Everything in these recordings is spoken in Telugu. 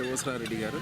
డోసరారెడ్డి గారు.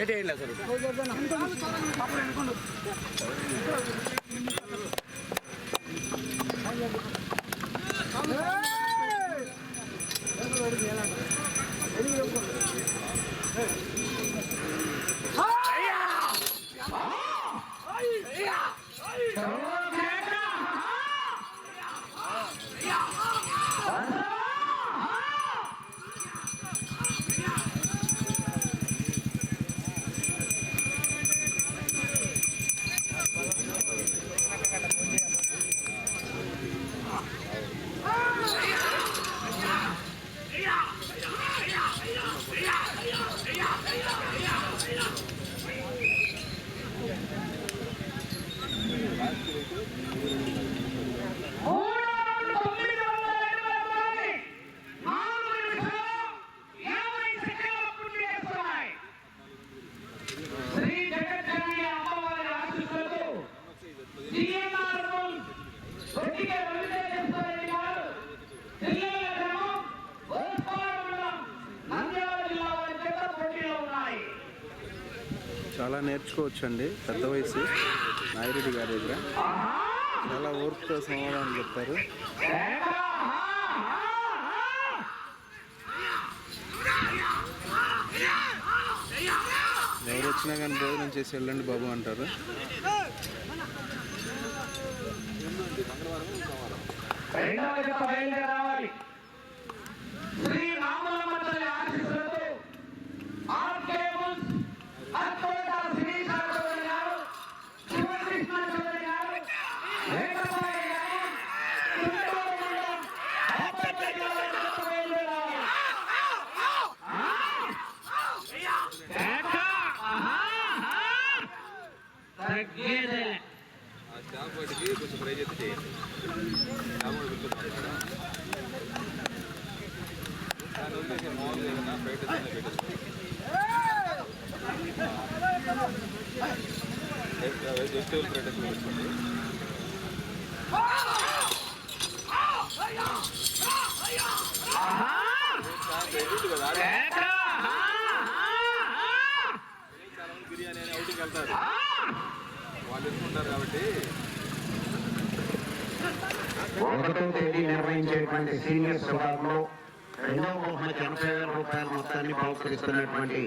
ఏటే అసలు అప్పుడు నేర్చుకోవచ్చు అండి పెద్ద వయసు. నాయిరెడ్డి గారి దగ్గర. చాలా ఓర్పుతో సమాధానం చెప్తారు ఎవరు వచ్చినా కానీ భోజనం చేసి వెళ్ళండి బాబు అంటారు. చేసేటువంటి సీనియర్ సభలో రెండవ బహుమతి ఎనభై వేల రూపాయల మొత్తాన్ని బహుకరిస్తున్నటువంటి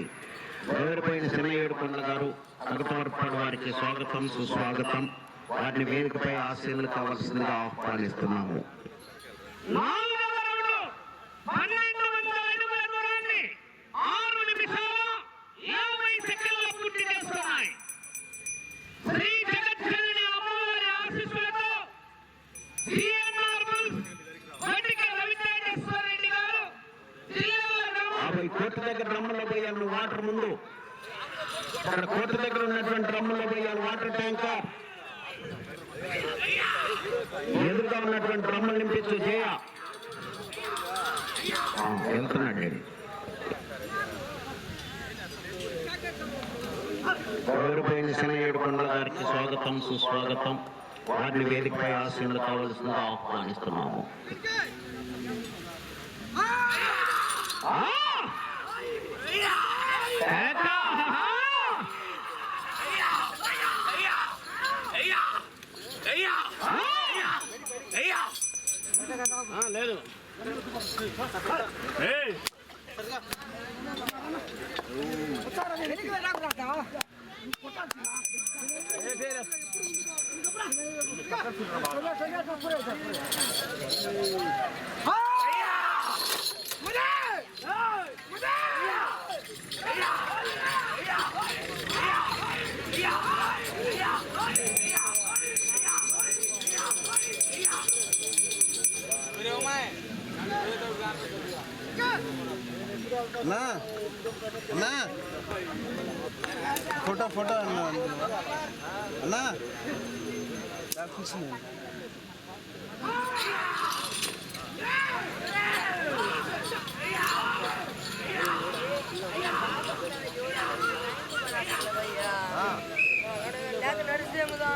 ఎవరిపోయిన చిన్నయ్యేడు కొండ గారు అగతవర్పడి వారికి స్వాగతం సుస్వాగతం. వారిని వేదికపై ఆశీనులు కావాల్సిందిగా ఆహ్వానిస్తున్నాము. ప్రయాసీలు కావలసిందిగా ఆహ్వానిస్తున్నాము. లేదు. ఏ না அண்ணா. ஃபோட்டோ ஃபோட்டோ அண்ணா. కూర్చున్నాను నడిస్తే ఎప్పుడు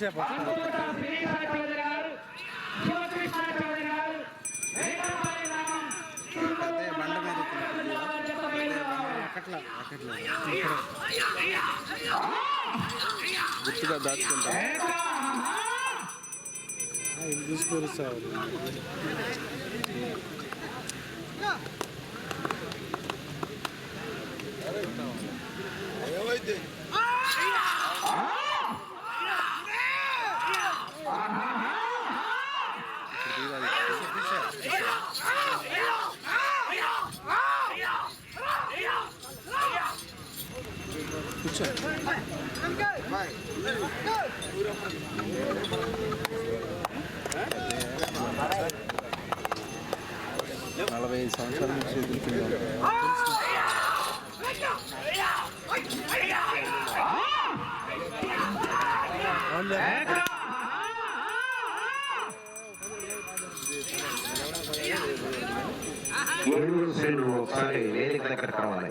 కొద్దిసేపు బండ మీద అక్కట్లా అక్కట్లా గుర్తుగా దాచుకుంటా. ఇంగ్లీష్ కురుస్తావు ఏమైతే నలభై ఐదు సంవత్సరాల నుంచి ఎదుర్కొన్నాం వేదిక దగ్గర రావాలి.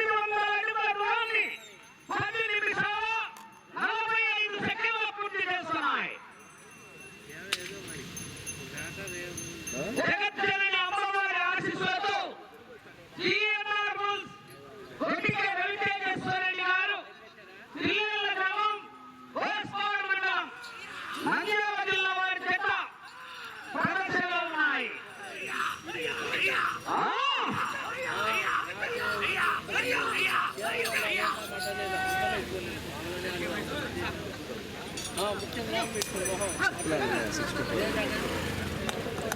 సిక్స్టీ ఫోర్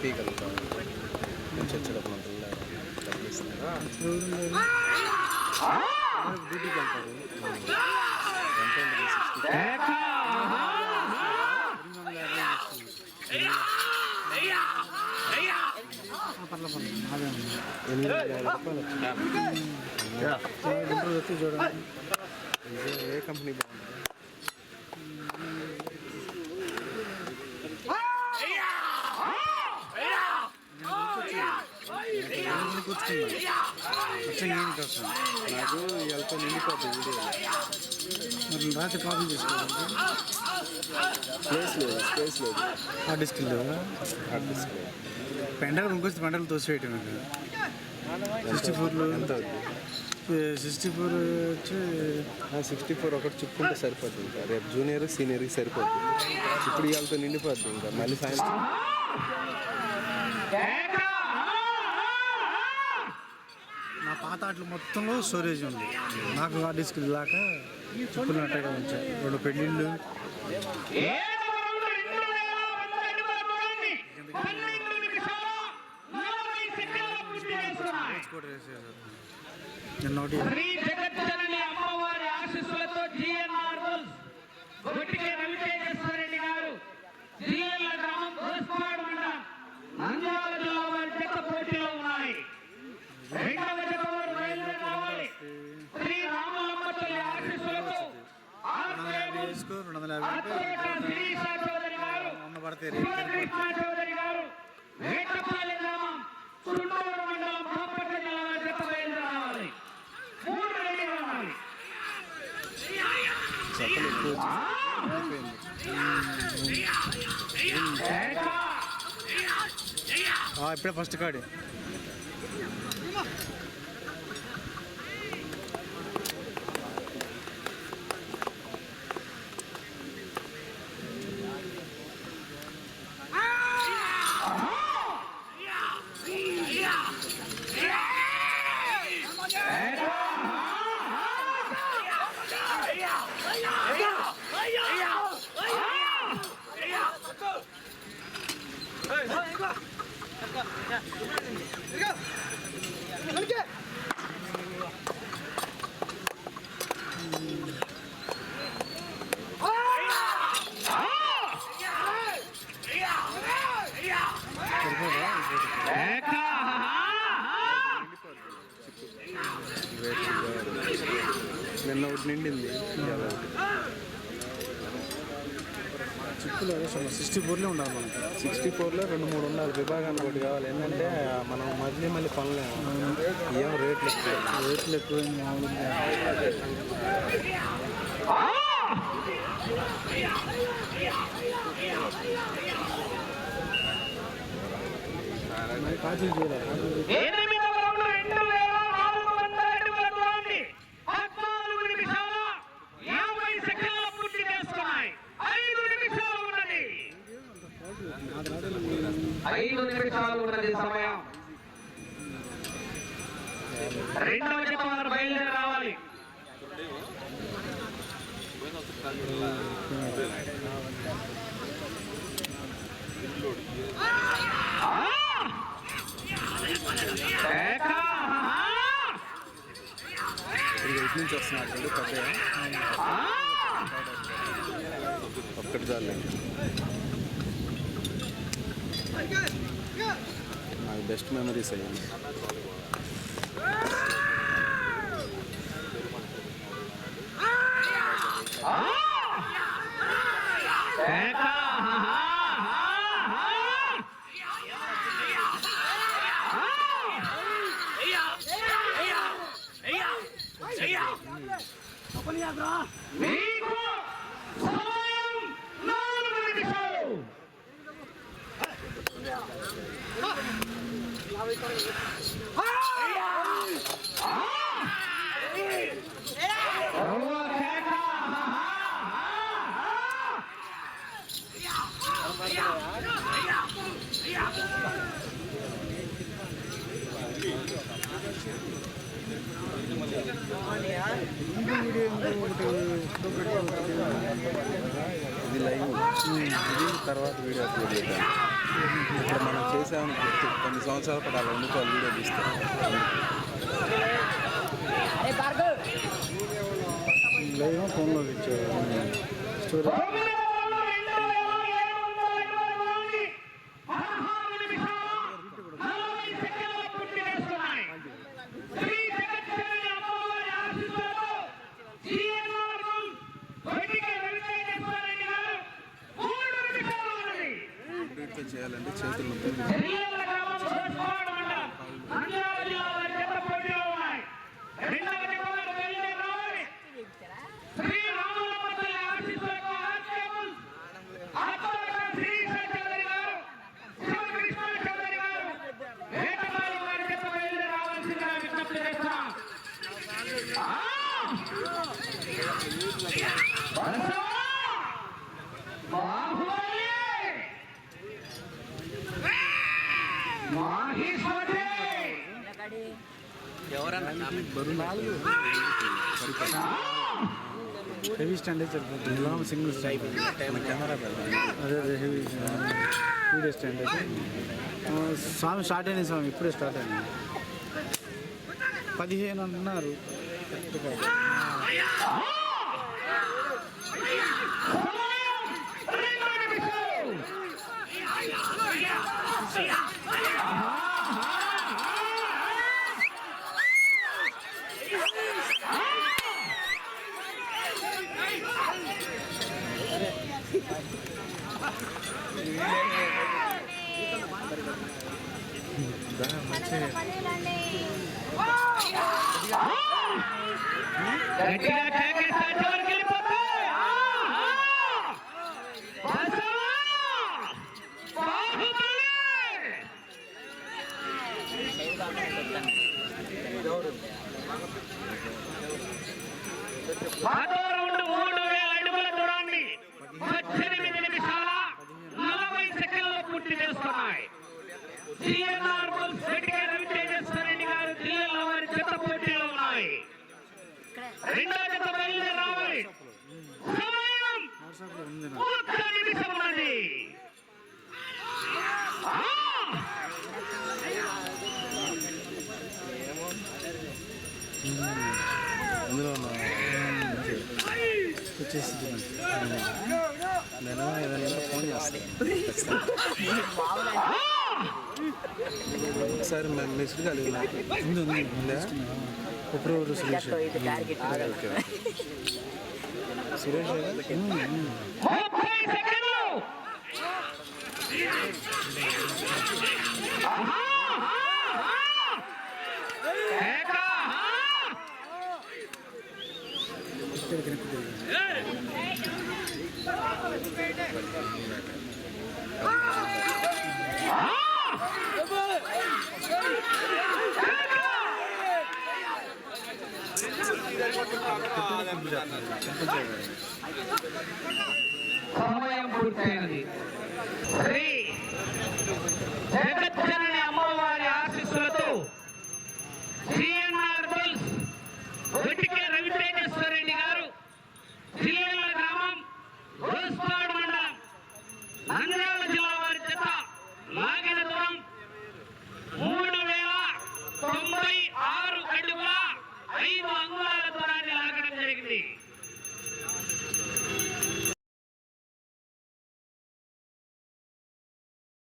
తీయగలుగుతాం చచ్చడప్పుడు ఏక! ఎనిమిది వేల రూపాయలు చూడండి ఏ కంపెనీ బాగుంటుంది నాకు వెళ్తా నిండిపోతుంది వీడియో. రాత్రి కాపీ చేసుకోవాలి. స్పేస్ లేదు స్పేస్ లేదు. హార్డ్ డిస్క్ లేవా? హార్డ్ డిస్క్ లేదు. పెండలు ఇంకొచ్చి పెండలు తోసివేయటం సిక్స్టీ ఫోర్లో ఎంత సిక్స్టీ ఫోర్ వచ్చి సిక్స్టీ ఫోర్ ఒకటి చుక్కుంటే సరిపోతుంది ఇంకా. రేపు జూనియర్ సీనియర్కి సరిపోతుంది ఇప్పుడు ఇవాళతో నిండిపోద్ది ఇంకా. మళ్ళీ సాయంత్రం. ఏక! మొత్తంలో స్టోరేజ్ ఉంది నాకు హార్డ్ డిస్క్ లాక చెప్పులు ఉంచాయి రెండు పెళ్ళిళ్ళు ఏడవ రౌండ్ రావాలి చెప్పలు ఎక్కువ ఇప్పుడే ఫస్ట్ కార్డు. இருக்கா సిక్స్టీ ఫోర్లో ఉండాలి మనకి సిక్స్టీ ఫోర్లో రెండు మూడు ఉండాలి విభాగానికి ఒకటి కావాలి ఏంటంటే మనం మళ్ళీ మళ్ళీ పనులేము ఏం రేట్లు ఎక్కువ రేట్లు ఎక్కువ మామూలుగా మరి ఇటు నుంచి వస్తున్నారు పెద్ద ఒక్కటి చాలండి నాకు బెస్ట్ మెమరీస్ అయ్యాయి. ini live, ini hmm, tarawat video aku lihat. ఇక్కడ మనం చేసామని గుర్తు. కొన్ని సంవత్సరాల పాటు అలా ఉండిపోవాలి వీడియో తీస్తాం ఫోన్లో ఇచ్చారు. హెవీ స్టాండే సరిపోతుంది సింగిల్ స్టైప్ అదే అదే హెవీ వీడియో స్టాండ్ అయితే స్వామి స్టార్ట్ అయింది. స్వామి ఇప్పుడే స్టార్ట్ అయింది. పదిహేను అన్నారు. ভারত ఫోన్ చేస్తాను సార్ మేము మెసేజ్ కలిగి ఉంది ఉంది ఉందా? ఫిబ్రవరి సురేష్ hmm. సురేష్ గారు? సమయం పూర్తయినది శ్రీ జగజ్జన